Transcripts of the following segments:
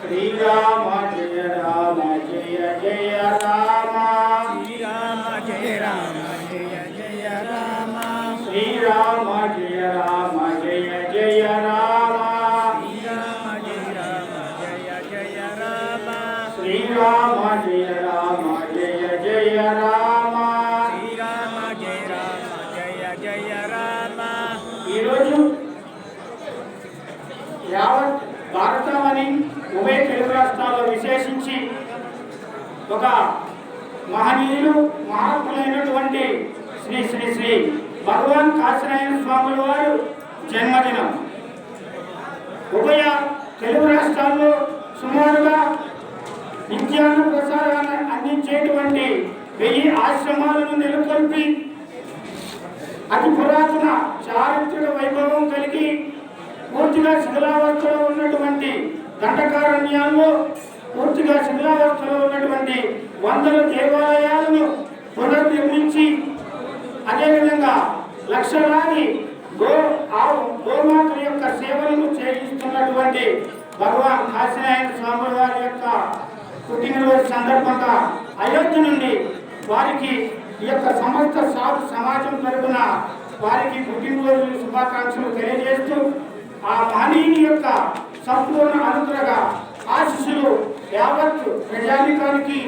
శ్రీరామ జయ రామ జయ జయ రామ. శ్రీరామ జయ రామ జయ జయ రామ. శ్రీరామ జయ రామ జయ జయ రామ. శ్రీరామ జయ రామ జయ జయ రామ. శ్రీరామ జయ రామ జయ జయ రామ. శ్రీరామ జయ రామ జయ జయ రామ. ఈరోజు యావత్ భారతమని ఉభయ తెలుగు రాష్ట్రాల్లో విశేషించి ఒక మహనీయులు మహాత్ములైనటువంటి శ్రీ శ్రీ శ్రీ భగవాన్ కాశీనారాయణ స్వాముల వారు జన్మదినం. ఉభయ తెలుగు రాష్ట్రాల్లో సుమారుగా విద్యాను ప్రసారాన్ని అందించేటువంటి వెయ్యి ఆశ్రమాలను నెలకొల్పి అతి పురాతన చారిత్రక వైభవం కలిగి పూర్తిగా శిథిలావస్థలో ఉన్నటువంటి దండకారణ్యాల్లో పూర్తిగా శిథిలావస్థలో ఉన్నటువంటి వందల దేవాలయాలను పునర్నిర్మించి అదేవిధంగా లక్షలాది గో ఆవు గోమాతల యొక్క సేవలను చేయిస్తున్నటువంటి భగవాన్ కాశీనారాయణ స్వామి వారి యొక్క పుట్టినరోజు సందర్భంగా అయోధ్య నుండి వారికి ఈ యొక్క సమస్త సాధు సమాజం తరపున వారికి పుట్టినరోజు శుభాకాంక్షలు తెలియజేస్తూ ఆ మహనీయుని యొక్క సంపూర్ణ అనుగ్రహ ఆశీస్సులు యావత్ ప్రజానికానికి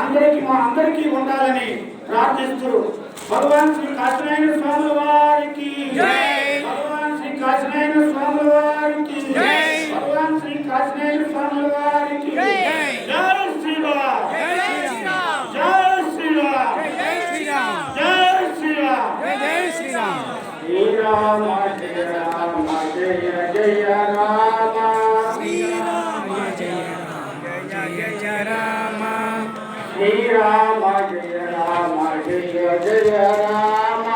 అందరికీ మా అందరికీ ఉండాలని ప్రార్థిస్తూ భగవాన్ శ్రీ కాశీనారాయణ స్వామి వారికి. భగవాన్ శ్రీ కాశీనారాయణ స్వామి వారికి. భగవాన్ శ్రీ కాశీనారాయణ స్వామి వారికి. జై. శ్రీరామ్! జై శ్రీరామ్! శ్రీరామ్! జై జయ రామ జయ జయ రామ శ్రీరామ జయ రామ జయ జయ రామ శ్రీరామ జయ రామ జయ జయ రామ